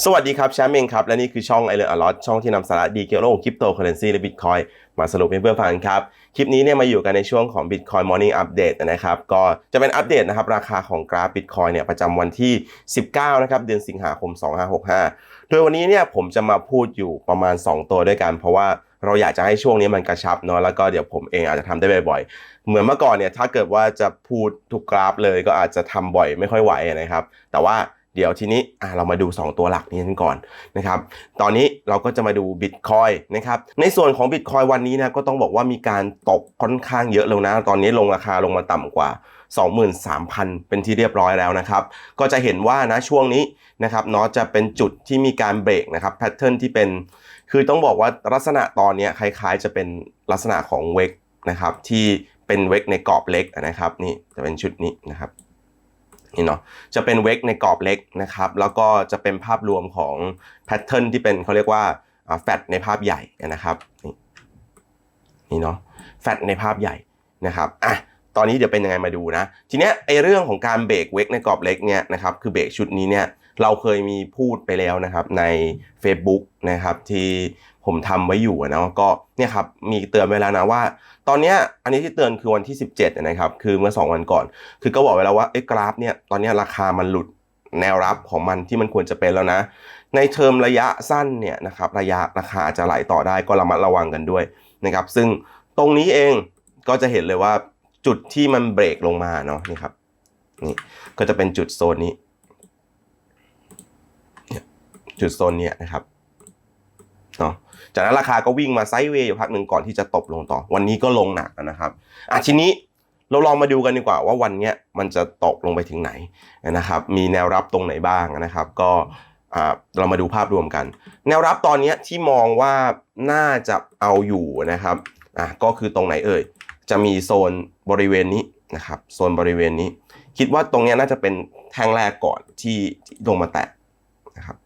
สวัสดีครับแชมป์เองครับ และนี่คือช่องไอเลอร์อลอตช่องที่นำสาระดีเกี่ยวกับโลกคริปโตเคอเรนซีและบิตคอยมาสรุปให้เพื่อนฟังครับ คลิปนี้เนี่ยมาอยู่กันในช่วงของ Bitcoin Morning Update นะครับ ก็จะเป็นอัปเดตนะครับ ราคาของกราฟ Bitcoin เนี่ยประจำวันที่ 19 นะครับ เดือนสิงหาคม 2565 โดยวันนี้เนี่ยผมจะมาพูดอยู่ประมาณ 2 ตัวด้วยกัน เพราะว่าเราอยากจะให้ช่วงนี้มันกระชับเนาะแล้วก็เดี๋ยวผมเองอาจจะทำได้บ่อยๆ เหมือนเมื่อก่อนเนี่ยถ้าเกิดว่าจะพูดทุกกราฟเลยก็อาจจะทำบ่อยไม่ค่อยไหวนะครับ แต่ว่า เดี๋ยวทีนี้เรามาดู 2 ตัวหลักนี้กันก่อนนะครับ ตอนนี้เราก็จะมาดู Bitcoin นะครับ ในส่วนของ Bitcoin วันนี้นะก็ต้องบอกว่ามีการตกค่อนข้างเยอะแล้วนะ ตอนนี้ลงราคาลงมาต่ำกว่า 23,000 เป็นที่เรียบร้อยแล้วนะครับ ก็จะเห็นว่านะช่วงนี้นะครับเนาะจะเป็นจุดที่มีการเบรกนะครับแพทเทิร์นที่เป็น คือต้องบอกว่าลักษณะตอนนี้คล้ายๆ จะเป็นลักษณะของเวกนะครับที่เป็นเวกในกรอบเล็กนะครับนี่จะเป็นชุดนี้นะครับ นี่เนาะจะเป็นเวกในกรอบเล็กนะครับ แล้วก็จะเป็นภาพรวมของแพทเทิร์นที่เป็นเขาเรียกว่าแฟตในภาพใหญ่นะครับนี่นี่เนาะแฟตในภาพใหญ่นะครับอะตอนนี้เดี๋ยวเป็นยังไงมาดูนะ ทีเนี้ยไอเรื่องของการเบรกเวกในกรอบเล็กเนี่ยนะครับคือเบรกชุดนี้เนี่ยเราเคยมีพูดไปแล้วนะครับใน Facebook นะครับที่ ผมทำไว้อยู่นะก็เนี่ยครับมีเตือนไว้แล้วนะว่า ตอนนี้อันนี้ที่เตือนคือวันที่ 17นะครับคือเมื่อ 2 วันก่อน คือก็บอกไว้แล้วว่าไอ้กราฟเนี่ยตอนนี้ราคามันหลุดแนวรับของมันที่มันควรจะเป็นแล้วนะ ในเทอมระยะสั้นเนี่ยนะครับระยะราคาอาจจะไหลต่อได้ก็ระมัดระวังกันด้วยนะครับซึ่งตรงนี้เองก็จะเห็นเลยว่าจุดที่มันเบรกลงมาเนาะนี่ครับนี่ก็จะเป็นจุดโซนนี้ จุดโซนเนี้ยนะครับ เนาะจากนั้นราคาก็วิ่งมาไซด์เวย์อยู่พักหนึ่งก่อนที่จะตบลงต่อ วันนี้ก็ลงหนักนะครับอะทีนี้เราลองมาดูกันดีกว่าว่าวันนี้มันจะตกลงไปถึงไหนนะครับ มีแนวรับตรงไหนบ้างนะครับ ก็อ่าเรามาดูภาพรวมกัน แนวรับตอนนี้ที่มองว่าน่าจะเอาอยู่นะครับอะก็คือตรงไหนเอ่ยจะมีโซนบริเวณนี้นะครับโซนบริเวณนี้ คิดว่าตรงนี้น่าจะเป็นแท่งแรกก่อนที่ลงมาแตะนะครับ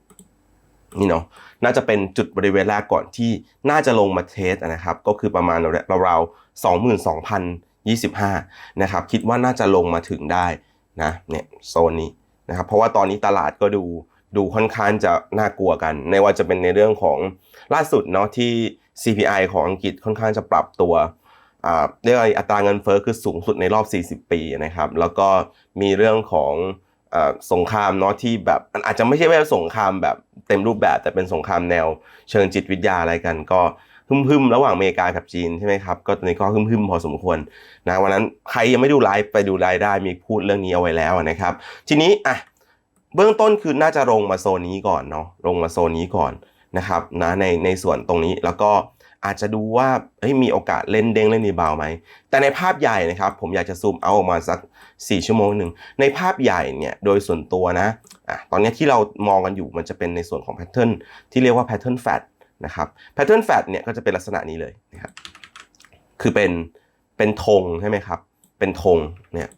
นี่เนาะน่าจะเป็นจุดบริเวณแรกก่อนที่น่าจะลงมาเทสนะครับ ก็คือประมาณราวๆสองหมื่นสองพันยี่สิบห้านะครับ คิดว่าน่าจะลงมาถึงได้นะเนี่ยโซนนี้นะครับเพราะว่าตอนนี้ตลาดก็ดูดูค่อนข้างจะน่ากลัวกัน ในว่าจะเป็นในเรื่องของล่าสุดเนาะที่ CPI ของอังกฤษค่อนข้างจะปรับตัวอ่าเรียกว่าอัตราเงินเฟ้อคือสูงสุดในรอบ 40 ปีนะครับ แล้วก็มีเรื่องของ สงครามเนาะที่แบบมันอาจจะไม่ใช่ว่าสงครามแบบเต็มรูปแบบแต่เป็นสงครามแนวเชิงจิตวิทยาอะไรกันก็ฮึ่มๆระหว่างอเมริกากับจีนใช่ไหมครับก็ตอนนี้ก็ฮึ่มๆพอสมควรนะวันนั้นใครยังไม่ดูไลฟ์ไปดูไลฟ์ได้มีพูดเรื่องนี้เอาไว้แล้วนะครับ ทีนี้อะเบื้องต้นคือน่าจะลงมาโซนนี้ก่อนเนาะลงมาโซนนี้ก่อนนะครับนะในในส่วนตรงนี้แล้วก็อาจจะดูว่าเฮ้ยมีโอกาสเล่นเด้งเล่นรีบาวไหมแต่ในภาพใหญ่นะครับผมอยากจะซูมเอาออกมาสัก 4 ชั่วโมงหนึ่งในภาพใหญ่เนี่ยโดยส่วนตัวนะอะตอนนี้ที่เรามองกันอยู่มันจะเป็นในส่วนของแพทเทิร์นที่เรียกว่าแพทเทิร์นแฟตนะครับแพทเทิร์นแฟตเนี่ยก็จะเป็นลักษณะนี้เลยนะครับคือเป็นเป็นธงใช่ไหมครับ เป็นธงเนี่ย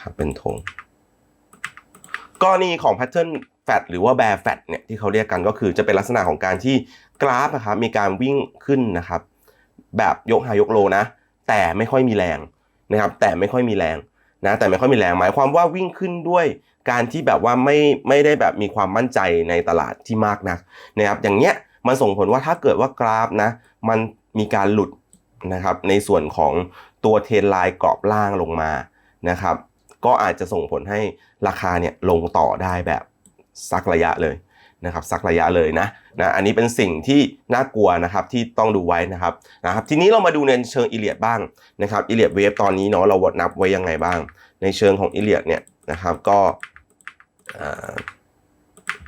ครับเป็นธงกรณีของแพทเทิร์นแฟตหรือว่าแบร์แฟตเนี่ยที่เขาเรียกกันก็คือจะเป็นลักษณะของการที่กราฟนะครับมีการวิ่งขึ้นนะครับ แบบยกไฮยกโลนะ แต่ไม่ค่อยมีแรง นะครับแต่ไม่ค่อยมีแรงนะแต่ไม่ค่อยมีแรงหมายความว่าวิ่งขึ้นด้วยการที่แบบว่าไม่ไม่ได้แบบมีความมั่นใจในตลาดที่มากนักนะครับอย่างเงี้ยมันส่งผลว่าถ้าเกิดว่ากราฟนะมันมีการหลุดนะครับในส่วนของตัวเทรนไลน์กรอบล่างลงมานะครับก็อาจจะส่งผลให้ราคาเนี่ยลงต่อได้แบบสักระยะเลย นะครับสักระยะเลยนะนะอันนี้เป็นสิ่งที่น่ากลัวนะครับที่ต้องดูไว้นะครับนะครับทีนี้เรามาดูในเชิงอิเลียดบ้างนะครับอิเลียดเวฟตอนนี้เนาะเราวดนับไว้ยังไงบ้าง ในเชิงของอิเลียดเนี่ยนะครับก็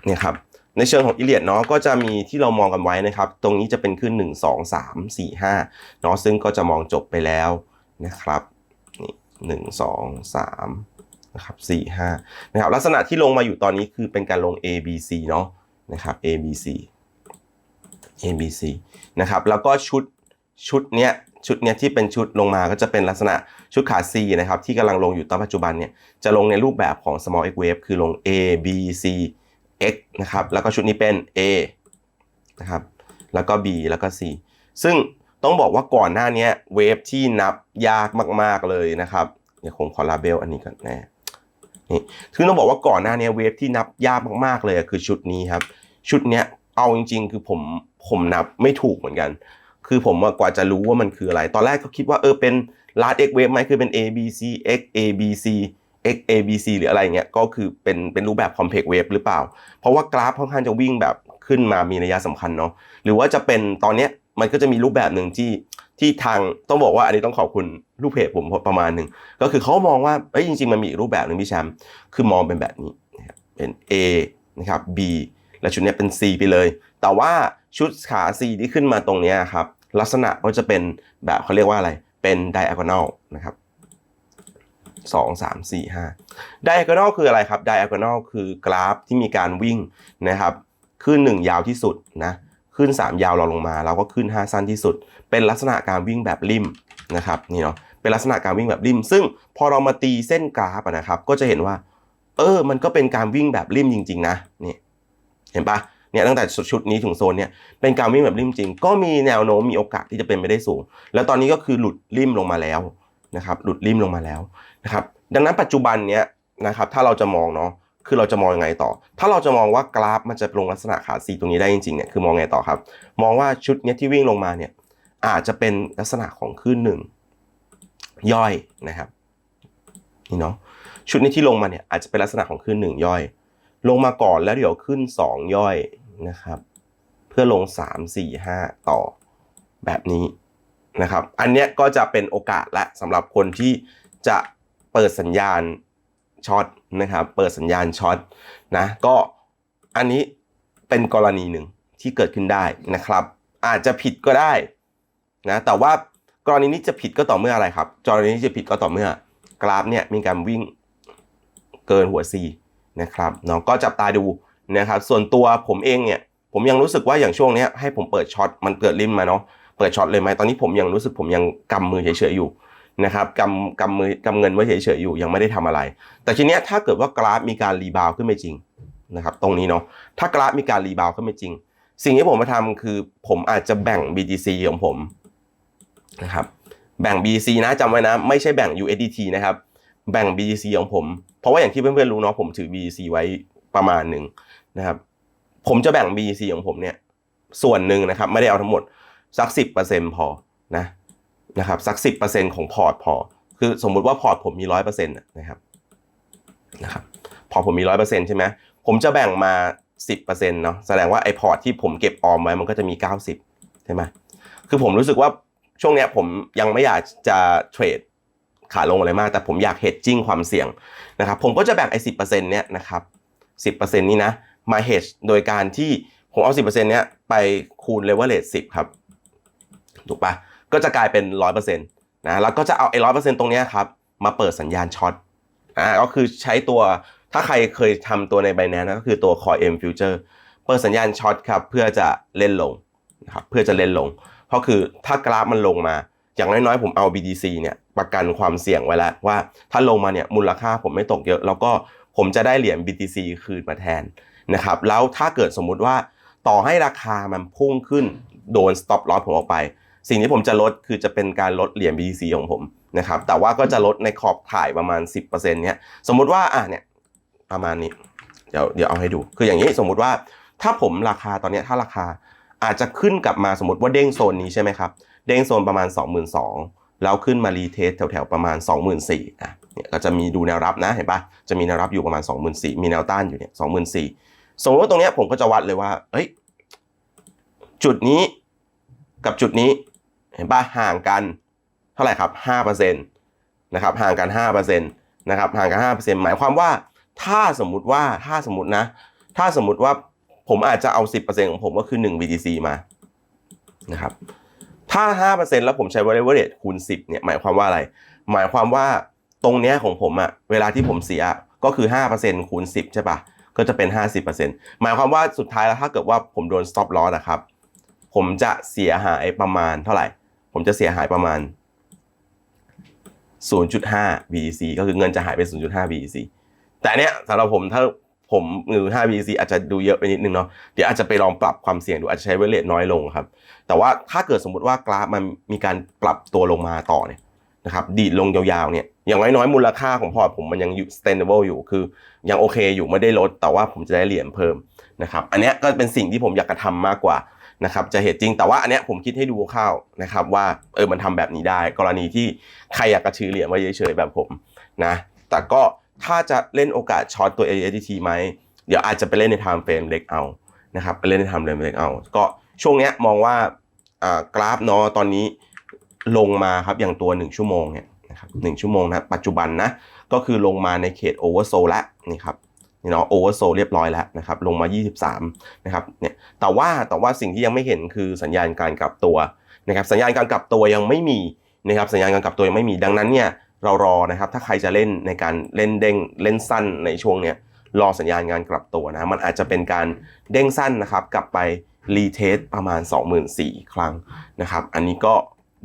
เนี่ยครับในเชิงของอิเลียดเนาะก็จะมีที่เรามองกันไว้นะครับ ตรงนี้จะเป็นขึ้น 1 2 3 4 5เนาะซึ่งก็จะมองจบไปแล้วนะครับนี่หนึ่งสองสามนะครับสี่ห้านะครับลักษณะที่ลงมาอยู่ตอนนี้คือเป็นการลง A B C เนาะ นะครับ A B C A B C นะครับ แล้วก็ชุดชุดเนี้ยชุดเนี้ยที่เป็นชุดลงมาก็จะเป็นลักษณะชุดขา C นะครับ ที่กำลังลงอยู่ตอนปัจจุบันเนี่ยจะลงในรูปแบบของ small x wave คือลง A B C X นะครับ แล้วก็ชุดนี้เป็น A นะครับ แล้วก็ B แล้วก็ C ซึ่งต้องบอกว่าก่อนหน้านี้เวฟที่นับยากมาก ๆ เลยนะครับ เดี๋ยวผมขอลาเบลอันนี้ก่อนแน่ นี่คือต้องบอกว่าก่อนหน้านี้เวฟที่นับยากมากๆเลยคือชุดนี้ครับ ชุดเนี้ยเอาจริง ๆ คือผมผมนับไม่ถูกเหมือนกัน คือผมกว่าจะรู้ว่ามันคืออะไร ตอนแรกก็คิดว่าเออเป็น large x wave ไหมคือเป็น a b c x a b c x a b c หรืออะไรเงี้ยก็คือเป็นเป็นรูปแบบ complex wave หรือเปล่า เพราะว่ากราฟค่อนข้างจะวิ่งแบบขึ้นมามีนัยะสำคัญเนาะหรือว่าจะเป็นตอนเนี้ยมันก็จะมีรูปแบบหนึ่งที่ ที่ทางต้องบอกว่าอันนี้ต้องขอบคุณรูปเพจผมประมาณหนึ่งก็คือเขามองว่าเอ้ยจริงๆมันมีอีกรูปแบบหนึ่งพี่แชมป์คือมองเป็นแบบนี้นะครับเป็น A นะครับ B และชุดนี้เป็น C ไปเลย แต่ว่าชุดขา C ที่ขึ้นมาตรงนี้ครับลักษณะก็จะเป็นแบบเขาเรียกว่าอะไรเป็น diagonal นะครับสองสามสี่ห้า diagonal คืออะไรครับ diagonal คือกราฟที่มีการวิ่งนะครับขึ้น1ยาวที่สุดนะ ขึ้น 3 ยาวเราลงมาแล้วก็ขึ้น 5 สั้นที่สุด เป็นลักษณะการวิ่งแบบริมนะครับนี่เนาะเป็นลักษณะการวิ่งแบบริม ซึ่งพอเรามาตีเส้นกราฟนะครับ ก็จะเห็นว่า เออ มันก็เป็นการวิ่งแบบริมจริง ๆ นะนี่เห็นปะเนี่ยตั้งแต่ชุดนี้ถึงโซนเนี่ยเป็นการวิ่งแบบริมจริง ก็มีแนวโน้มมีโอกาสที่จะเป็นไปได้สูง แล้วตอนนี้ก็คือหลุดริมลงมาแล้วนะครับหลุดริมลงมาแล้วนะครับดังนั้นปัจจุบันเนี้ยนะครับถ้าเราจะมองเนาะ คือเราจะมองยังไงต่อ ถ้าเราจะมองว่ากราฟมันจะลงลักษณะขาซีตรงนี้ได้จริงๆเนี่ยคือมองไงต่อครับ มองว่าชุดเนี้ยที่วิ่งลงมาเนี่ยอาจจะเป็นลักษณะของคลื่นหนึ่งย่อยนะครับนี่เนาะชุดนี้ที่ลงมาเนี่ยอาจจะเป็นลักษณะของคลื่นหนึ่งย่อย ลงมาก่อนแล้วเดี๋ยวขึ้น 2 ย่อยนะครับ เพื่อลง 3 4 5 ต่อแบบนี้นะครับ อันเนี้ยก็จะเป็นโอกาสและสำหรับคนที่จะเปิดสัญญาณ ช็อตนะครับเปิดสัญญาณช็อตนะก็อันนี้เป็นกรณีหนึ่งที่เกิดขึ้นได้นะครับ อาจจะผิดก็ได้นะแต่ว่ากรณีนี้จะผิดก็ต่อเมื่ออะไรครับกรณีนี้จะผิดก็ต่อเมื่อกราฟเนี่ยมีการวิ่งเกินหัว C นะครับเนาะก็จับตาดูนะครับ ส่วนตัวผมเองเนี่ยผมยังรู้สึกว่าอย่างช่วงนี้ให้ผมเปิดช็อตมันเกิดริมมาเนาะเปิดช็อตเลยไหมตอนนี้ผมยังรู้สึกผมยังกำมือเฉยๆอยู่ นะครับกำกำมือกำเงินไว้เฉยๆอยู่ยังไม่ได้ทำอะไร แต่ทีเนี้ยถ้าเกิดว่ากราฟมีการรีบาวขึ้นไปจริงนะครับตรงนี้เนาะถ้ากราฟมีการรีบาวขึ้นไปจริง สิ่งที่ผมมาทำคือผมอาจจะแบ่ง BTC ของผมนะครับแบ่ง BTC นะจำไว้นะไม่ใช่แบ่ง USDT นะครับแบ่ง BTC ของผม เพราะว่าอย่างที่เพื่อนๆรู้เนาะผมถือ BTC ไว้ประมาณหนึ่งนะครับผมจะแบ่ง BTC ของผมเนี่ยส่วนหนึ่งนะครับไม่ได้เอาทั้งหมดสัก 10%พอนะ นะครับสัก 10%ของพอร์ตพอ คือสมมุติว่าพอร์ตผมมี 100%นะครับนะครับพอร์ตผมมี 100%ใช่ไหมผมจะแบ่งมา 10%เนาะแสดงว่าไอ้พอร์ตที่ผมเก็บออมไว้มันก็จะมี 90 ใช่ไหมคือผมรู้สึกว่าช่วงเนี้ยผมยังไม่อยากจะเทรดขาลงอะไรมาก แต่ผมอยากเฮดจิ้งความเสี่ยงนะครับผมก็จะแบ่งไอ้สิเนี้ยนะครับ10%นี้นะมา hedge โดยการที่ผมเอา 10%เนี้ยไปคูณ leverage 10 ครับ ถูกปะ ก็จะกลายเป็น 100%นะแล้วก็จะเอาไอ้ร้อยเปอร์เซ็นต์ตรงนี้ครับ มาเปิดสัญญาณช็อตอ่าก็คือใช้ตัวถ้าใครเคยทำตัวใน Binance นะก็คือตัว Core M Future เปิดสัญญาณช็อตครับเพื่อจะเล่นลงนะครับเพื่อจะเล่นลง เพราะคือถ้ากราฟมันลงมา อย่างน้อยๆ ผมเอา BTC เนี่ยประกันความเสี่ยงไว้แล้วว่าถ้าลงมาเนี่ยมูลค่าผมไม่ตกเยอะ แล้วก็ผมจะได้เหรียญ BTC คืนมาแทนนะครับแล้วถ้าเกิดสมมุติว่าต่อให้ราคามันพุ่งขึ้นโดน stop loss ผมออกไป สิ่งที่ผมจะลดคือจะเป็นการลดเหรียญ BTC ของผมนะครับแต่ว่าก็จะลดในขอบข่ายประมาณ 10%เนี้ยสมมุติว่าอะเนี่ยประมาณนี้เดี๋ยวเดี๋ยวเอาให้ดู คืออย่างนี้สมมุติว่าถ้าผมราคาตอนนี้ถ้าราคาอาจจะขึ้นกลับมาสมมติว่าเด้งโซนนี้ใช่ไหมครับเด้งโซนประมาณ 22,000แล้วขึ้นมารีเทสแถวๆประมาณ 24,000อะเนี่ยก็จะมีดูแนวรับนะเห็นปะจะมีแนวรับอยู่ประมาณ 24,000มีแนวต้านอยู่เนี่ย24,000สมมติว่าตรงเนี้ยผมก็จะวัดเลยว่าเอ้ยจุดนี้กับจุดนี้ เห็นปะห่างกันเท่าไหร่ครับ5%นะครับห่างกัน5%นะครับห่างกัน5%หมายความว่าถ้าสมมุติว่าถ้าสมมตินะ ถ้าสมมติว่าผมอาจจะเอา 10%ของผมก็คือ 1 BTC มานะครับถ้า 5%แล้วผมใช้ leverage คูณ 10เนี่ยหมายความว่าอะไร หมายความว่าตรงเนี้ยของผมอะเวลาที่ผมเสียก็คือ 5%คูณ 10 ใช่ปะก็จะเป็น 50%หมายความว่าสุดท้ายแล้วถ้าเกิดว่าผมโดน stop loss นะครับ ผมจะเสียหายประมาณเท่าไหร่ ผมจะเสียหายประมาณ 0.5 BTC ก็คือเงินจะหายไป 0.5 BTC แต่เนี้ยสำหรับผมถ้าผมหรือ5 BTC อาจจะดูเยอะไปนิดนึงเนาะเดี๋ยวอาจจะไปลองปรับความเสี่ยงดูอาจจะใช้เวลเลตน้อยลงครับ แต่ว่าถ้าเกิดสมมติว่ากราฟมันมีการปรับตัวลงมาต่อเนี่ยนะครับดีดลงยาวๆเนี่ยอย่างน้อยๆมูลค่าของพอร์ตผมมันยังอยู่ sustainable อยู่คือยังโอเคอยู่ไม่ได้ลด แต่ว่าผมจะได้เหรียญเพิ่มนะครับอันเนี้ยก็เป็นสิ่งที่ผมอยากกระทำมากกว่า นะครับจะเหตุจริงแต่ว่าอันเนี้ยผมคิดให้ดูคร่าวนะครับว่าเออมันทำแบบนี้ได้ กรณีที่ใครอยากกระชือเหรียญไว้เฉยๆแบบผมนะแต่ก็ถ้าจะเล่นโอกาสช็อตตัว ADT ไหมเดี๋ยวอาจจะไปเล่นใน time frame เล็กเอานะครับไปเล่นใน time frame เล็กเอา ก็ช่วงเนี้ยมองว่าอ่ากราฟเนาะตอนนี้ลงมาครับอย่างตัว 1 ชั่วโมงเนี่ยนะครับหชั่วโมงนะปัจจุบันนะก็คือลงมาในเขตโอเวอร์โซลแล้วนี่ครับ เนาะโอเวอร์โซเรียบร้อยแล้วนะครับลงมา 23นะครับเนี่ยแต่ว่าแต่ว่าสิ่งที่ยังไม่เห็นคือสัญญาณการกลับตัวนะครับสัญญาณการกลับตัวยังไม่มีนะครับสัญญาณการกลับตัวยังไม่มีดังนั้นเนี่ยเรารอนะครับถ้าใครจะเล่นในการเล่นเด้งเล่นสั้นในช่วงเนี้ยรอสัญญาณการกลับตัวนะมันอาจจะเป็นการเด้งสั้นนะครับกลับไปรีเทสประมาณ 24,000 ครั้งนะครับอันนี้ก็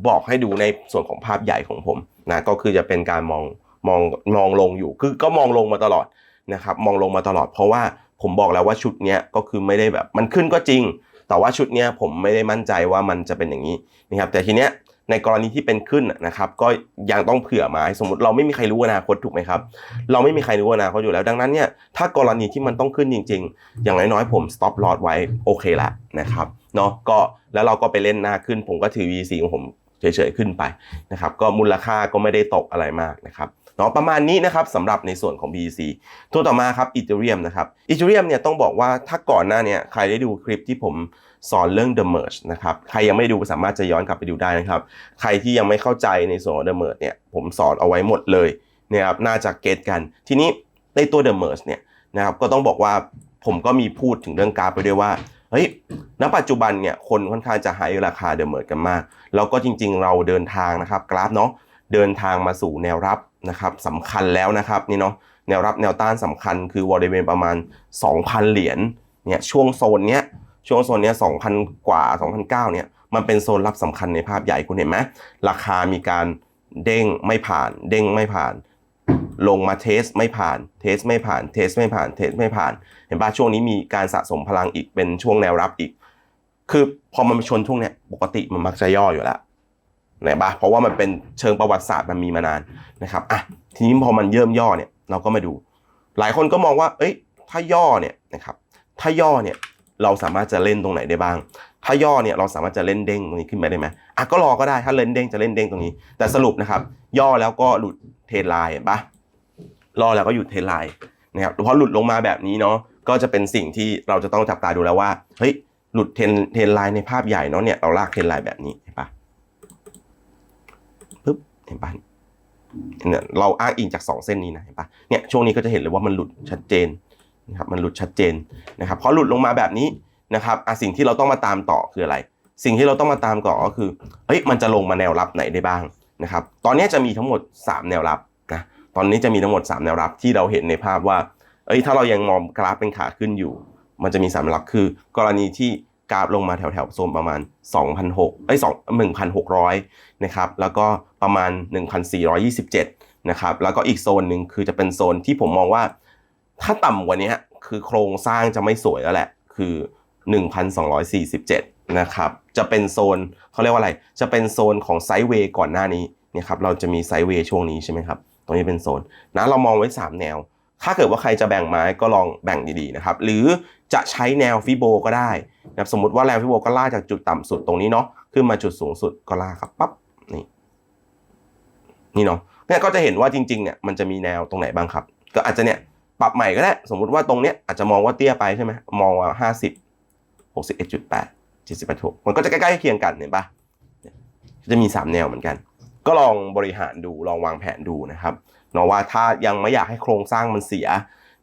บอกให้ดูในส่วนของภาพใหญ่ของผมนะก็คือจะเป็นการมองมองมองลงอยู่คือก็มองลงมาตลอด นะครับมองลงมาตลอดเพราะว่าผมบอกแล้วว่าชุดเนี้ยก็คือไม่ได้แบบมันขึ้นก็จริง แต่ว่าชุดเนี้ยผมไม่ได้มั่นใจว่ามันจะเป็นอย่างนี้นะครับแต่ทีเนี้ยในกรณีที่เป็นขึ้นนะครับก็ยังต้องเผื่อมาสมมติเราไม่มีใครรู้อนาคตถูกไหมครับ เราไม่มีใครรู้อนาคตอยู่แล้ว ดังนั้นเนี่ยถ้ากรณีที่มันต้องขึ้นจริง ๆ อย่างน้อยๆผม stop loss ไว้โอเคละนะครับเนาะก็แล้วเราก็ไปเล่นหน้าขึ้น ผมก็ถือ VC ของผมเฉยๆขึ้นไปนะครับก็มูลค่าก็ไม่ได้ตกอะไรมากนะครับ เนาะประมาณนี้นะครับสำหรับในส่วนของ BEC ตัวต่อมาครับอีเทเรียมนะครับอีเทเรียมเนี่ยต้องบอกว่าถ้าก่อนหน้าเนี่ยใครได้ดูคลิปที่ผมสอนเรื่อง The Merge นะครับใครยังไม่ดูสามารถจะย้อนกลับไปดูได้นะครับ ใครที่ยังไม่เข้าใจในส่วนของ The Merge เนี่ยผมสอนเอาไว้หมดเลยนะครับน่าจะเก็ตกัน ทีนี้ในตัว The Merge เนี่ยนะครับก็ต้องบอกว่าผมก็มีพูดถึงเรื่องกราฟไปด้วยว่าเฮ้ย ณ ปัจจุบันเนี่ย คนค่อนข้างจะให้ราคา The Merge กันมาก แล้วก็จริงๆ เราเดินทางนะครับ กราฟเนาะ เดินทางมาสู่แนวรับนะครับสำคัญแล้วนะครับนี่เนาะแนวรับแนวต้านสำคัญคือบริเวณประมาณ 2,000 เหรียญเนี่ยช่วงโซนเนี้ยช่วงโซนเนี้ย2,000 กว่า 2,009เนี่ยมันเป็นโซนรับสำคัญในภาพใหญ่คุณเห็นไหมราคามีการเด้งไม่ผ่าน เด้งไม่ผ่าน ลงมาเทสไม่ผ่านเทสไม่ผ่านเทสไม่ผ่านเทสไม่ผ่าน เห็นปะช่วงนี้มีการสะสมพลังอีกเป็นช่วงแนวรับอีก คือพอมันมาชนช่วงเนี้ยปกติมันมักจะย่ออยู่แล้ว ไหนปะเพราะว่ามันเป็นเชิงประวัติศาสตร์มันมีมานานนะครับอะทีนี้พอมันเยิ่มย่อเนี่ยเราก็มาดู หลายคนก็มองว่า เอ้ย ถ้าย่อเนี่ยนะครับถ้าย่อเนี่ยเราสามารถจะเล่นตรงไหนได้บ้าง ถ้าย่อเนี่ยเราสามารถจะเล่นเด้งตรงนี้ขึ้นไปได้ไหมอะก็รอก็ได้ถ้าเล่นเด้งจะเล่นเด้งตรงนี้ แต่สรุปนะครับ ย่อแล้วก็หลุดเทรนไลน์ปะรอแล้วก็หยุดเทรนไลน์นะครับพอหลุดลงมาแบบนี้เนาะก็จะเป็นสิ่งที่เราจะต้องจับตาดูแล้วว่าเฮ้ยหลุดเทรนเทรนไลน์ในภาพใหญ่เนาะเนี่ยเราลากเทรนไลน์แบบนี้ เห็นปะเนปะเนี่ยเราอ้างอิงจาก 2 เส้นนี้นะเห็นปะเนี่ยช่วงนี้ก็จะเห็นเลยว่ามันหลุดชัดเจนนะครับมันหลุดชัดเจนนะครับพอหลุดลงมาแบบนี้นะครับอะสิ่งที่เราต้องมาตามต่อคืออะไร สิ่งที่เราต้องมาตามก่อนก็คือเฮ้ยมันจะลงมาแนวรับไหนได้บ้างนะครับตอนนี้จะมีทั้งหมด 3 แนวรับนะตอนนี้จะมีทั้งหมด 3 แนวรับที่เราเห็นในภาพว่าเอ้ยถ้าเรายังมองกราฟเป็นขาขึ้นอยู่ มันจะมี3แนวรับคือ กรณีที่ กราฟลงมาแถวแถวๆโซนประมาณ 2,600เอ้ย2 1,600 นะครับ แล้วก็ประมาณ 1,427 นะครับ แล้วก็อีกโซนหนึ่งคือจะเป็นโซนที่ผมมองว่า ถ้าต่ำกว่านี้คือโครงสร้างจะไม่สวยแล้วแหละ คือ 1,247 นะครับ จะเป็นโซนเขาเรียกว่าอะไร จะเป็นโซนของไซด์เวย์ก่อนหน้านี้เนี่ยครับ เราจะมีไซด์เวย์ช่วงนี้ใช่ไหมครับ ตรงนี้เป็นโซนนะ เรามองไว้ 3 แนว ถ้าเกิดว่าใครจะแบ่งไม้ก็ลองแบ่งดีๆนะครับ หรือจะใช้แนวฟิโบก็ได้นะครับสมมติว่าแนวฟิโบก็ล่าจากจุดต่ำสุดตรงนี้เนาะขึ้นมาจุดสูงสุดก็ล่าครับปั๊บนี่นี่เนาะเนี่ยก็จะเห็นว่าจริงๆเนี่ยมันจะมีแนวตรงไหนบ้างครับ ก็อาจจะเนี่ยปรับใหม่ก็ได้ สมมุติว่าตรงเนี้ยอาจจะมองว่าเตี้ยไปใช่ไหมมองว่าห้าสิบหกสิบเอ็ดจุดแปดเจ็ดสิบแปดหกมันก็จะใกล้ๆเคียงกันเห็นปะจะมีสามแนวเหมือนกัน ก็ลองบริหารดูลองวางแผนดูนะครับ เนาะว่าถ้ายังไม่อยากให้โครงสร้างมันเสีย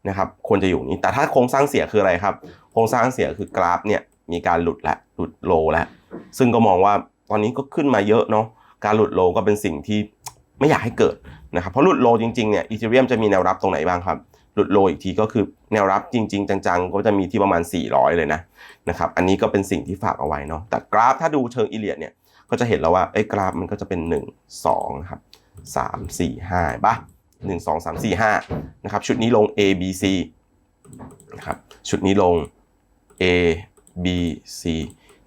นะครับควรจะอยู่นี้ แต่ถ้าโครงสร้างเสียคืออะไรครับ โครงสร้างเสียคือกราฟเนี่ยมีการหลุดแล้วหลุดโลแล้วซึ่งก็มองว่าตอนนี้ก็ขึ้นมาเยอะเนาะการหลุดโลก็เป็นสิ่งที่ไม่อยากให้เกิดนะครับเพราะหลุดโลจริงๆเนี่ยอีเทเรียมจะมีแนวรับตรงไหนบ้างครับหลุดโลอีกทีก็คือแนวรับจริง ๆ จังๆ ก็จะมีที่ประมาณ 400 เลยนะนะครับอันนี้ก็เป็นสิ่งที่ฝากเอาไว้เนาะแต่กราฟถ้าดูเชิงอีเลียดเนี่ยก็จะเห็นแล้วว่าไอ้กราฟมันก็จะเป็น 1 2ครับ3 4 5ป่ะ 1 2 3 4 5นะครับชุดนี้ลง A B C นะครับชุดนี้ลง A B C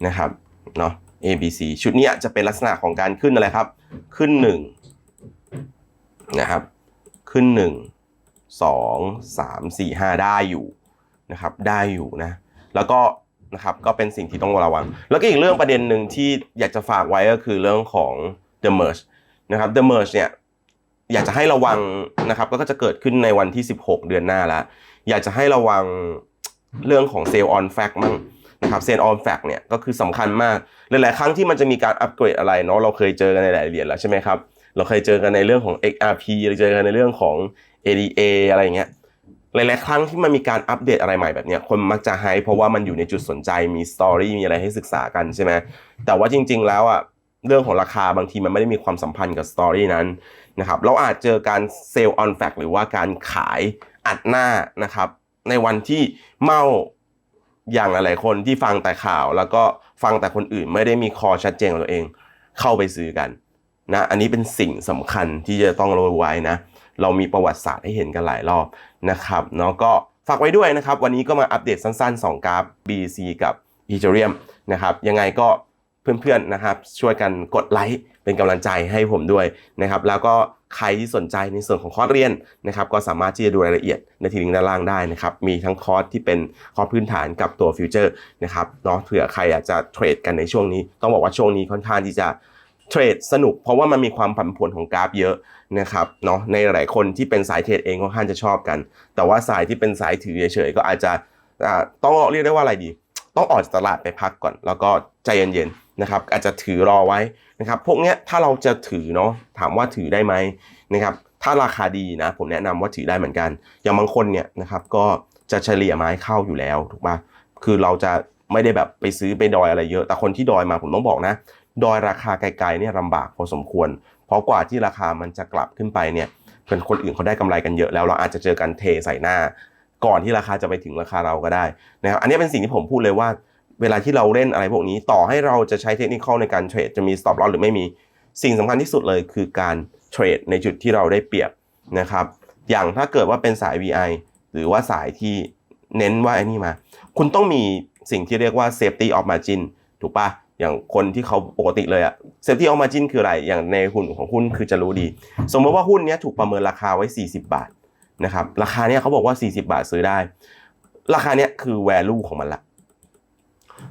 นะครับเนาะ A B C ชุดนี้จะเป็นลักษณะของการขึ้นอะไรครับ ขึ้น 1 นะครับ ขึ้น 1 2 3 4 5 ได้อยู่นะครับได้อยู่นะ แล้วก็นะครับก็เป็นสิ่งที่ต้องระวัง แล้วก็อีกเรื่องประเด็นหนึ่งที่อยากจะฝากไว้ก็คือเรื่องของ the merge นะครับ the merge เนี่ย อยากจะให้ระวังนะครับก็จะเกิดขึ้นในวันที่ 16 เดือนหน้าแล้ว อยากจะให้ระวังเรื่องของ sale on fact มั่งนะครับ sale on fact เนี่ยก็คือสำคัญมากหลายๆครั้งที่มันจะมีการอัปเกรดอะไรเนาะเราเคยเจอกันในหลายเหรียญแล้วใช่ไหมครับเราเคยเจอกันในเรื่องของ XRP เราเจอกันในเรื่องของ ADA อะไรอย่างเงี้ยหลายๆครั้งที่มันมีการอัปเดตอะไรใหม่แบบเนี้ยคนมักจะไฮเพราะว่ามันอยู่ในจุดสนใจมีสตอรี่มีอะไรให้ศึกษากันใช่ไหมแต่ว่าจริง ๆ แล้วอะ เรื่องของราคาบางทีมันไม่ได้มีความสัมพันธ์กับสตอรี่นั้นนะครับเราอาจเจอการเซลล์ออนแฟกหรือว่าการขายอัดหน้านะครับในวันที่เมาอย่างหลายๆคนที่ฟังแต่ข่าว แล้วก็ฟังแต่คนอื่นไม่ได้มีคอชัดเจนของตัวเองเข้าไปซื้อกันนะอันนี้เป็นสิ่งสำคัญที่จะต้องรู้ไว้นะเรามีประวัติศาสตร์ให้เห็นกันหลายรอบนะครับเนาะก็ฝากไว้ด้วยนะครับ วันนี้ก็มาอัปเดตสั้นๆ 2 กราฟ BC กับ Ethereum นะครับยังไงก็ เพื่อนๆนะครับ ช่วยกันกดไลค์เป็นกำลังใจให้ผมด้วยนะครับ แล้วก็ใครที่สนใจในส่วนของคอร์สเรียนนะครับ ก็สามารถที่จะดูรายละเอียดในที่ลิงก์ด้านล่างได้นะครับ มีทั้งคอร์สที่เป็นคอร์สพื้นฐานกับตัวฟิวเจอร์นะครับเนาะเผื่อใครอยากจะเทรดกันในช่วงนี้ ต้องบอกว่าช่วงนี้ค่อนข้างที่จะเทรดสนุกเพราะว่ามันมีความผันผวนของกราฟเยอะนะครับเนาะในหลายคนที่เป็นสายเทรดเองค่อนข้างจะชอบกัน แต่ว่าสายที่เป็นสายถือเฉยๆก็อาจจะต้องเรียกได้ว่าอะไรดี ต้องออกจากตลาดไปพักก่อน แล้วก็ใจเย็นๆ นะครับอาจจะถือรอไว้นะครับพวกเนี้ยถ้าเราจะถือเนาะถามว่าถือได้ไหมนะครับถ้าราคาดีนะผมแนะนำว่าถือได้เหมือนกัน อย่างบางคนเนี่ยนะครับก็จะเฉลี่ยไม้เข้าอยู่แล้วถูกปะคือเราจะไม่ได้แบบไปซื้อไปดอยอะไรเยอะ แต่คนที่ดอยมาผมต้องบอกนะ ดอยราคาไกลๆเนี่ยลำบากพอสมควร เพราะกว่าที่ราคามันจะกลับขึ้นไปเนี่ยเป็นคนอื่นเขาได้กำไรกันเยอะแล้วเราอาจจะเจอกันเทใส่หน้า ก่อนที่ราคาจะไปถึงราคาเราก็ได้นะครับอันนี้เป็นสิ่งที่ผมพูดเลยว่า เวลาที่เราเล่นอะไรพวกนี้ ต่อให้เราจะใช้เทคนิคในการเทรดจะมี stop loss หรือไม่มีสิ่งสำคัญที่สุดเลยคือการเทรดในจุดที่เราได้เปรียบนะครับ อย่างถ้าเกิดว่าเป็นสาย VI หรือว่าสายที่เน้นว่าไอ้นี่มา คุณต้องมีสิ่งที่เรียกว่า safety of margin ถูกปะอย่างคนที่เขาปกติเลยอะ safety of margin คืออะไร อย่างในหุ้นของหุ้นคือจะรู้ดี สมมติว่าหุ้นเนี้ยถูกประเมินราคาไว้ 40 บาทนะครับ ราคาเนี้ยเขาบอกว่า 40 บาทซื้อได้ ราคาเนี้ยคือ value ของมันละ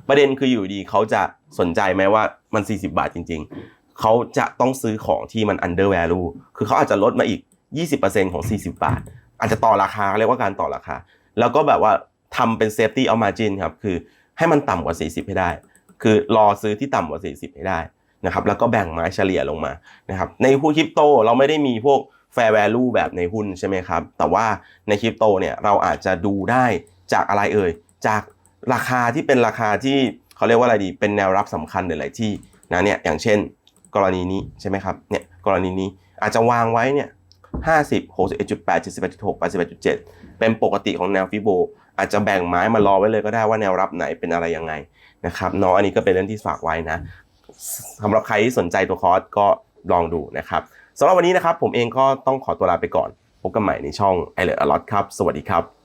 ประเด็นคืออยู่ดีเขาจะสนใจไหมว่ามัน 40 บาทจริง ๆ เขาจะต้องซื้อของที่มัน under value คือเขาอาจจะลดมาอีก 20%ของ 40 บาท อาจจะต่อราคาเรียกว่าการต่อราคา แล้วก็แบบว่าทำเป็น safety of margin ครับ คือให้มันต่ำกว่า 40 ให้ได้ คือรอซื้อที่ต่ำกว่า 40 ให้ได้นะครับ แล้วก็แบ่งไม้เฉลี่ยลงมานะครับ ในหุ้นคริปโตเราไม่ได้มีพวก fair value แบบในหุ้นใช่ไหมครับ แต่ว่าในคริปโตเนี่ยเราอาจจะดูได้จากอะไรเอ่ย จาก ราคาที่เป็นราคาที่เขาเรียกว่าอะไรดี เป็นแนวรับสำคัญหลาย ๆ ที่นะเนี่ยอย่างเช่น กรณีนี้ใช่ไหมครับเนี่ยกรณีนี้อาจจะวางไว้เนี่ย50 61.8 78.6 81.7 เป็นปกติของแนวฟิโบ อาจจะแบ่งไม้มารอไว้เลยก็ได้ว่าแนวรับไหนเป็นอะไรยังไงนะครับเนาะอันนี้ก็เป็นเรื่องที่ฝากไว้นะสำหรับใครที่สนใจตัวคอร์สก็ลองดูนะครับสำหรับวันนี้นะครับผมเองก็ต้องขอตัวลาไปก่อน พบกันใหม่ในช่อง i l e r t a lot ครับ สวัสดีครับ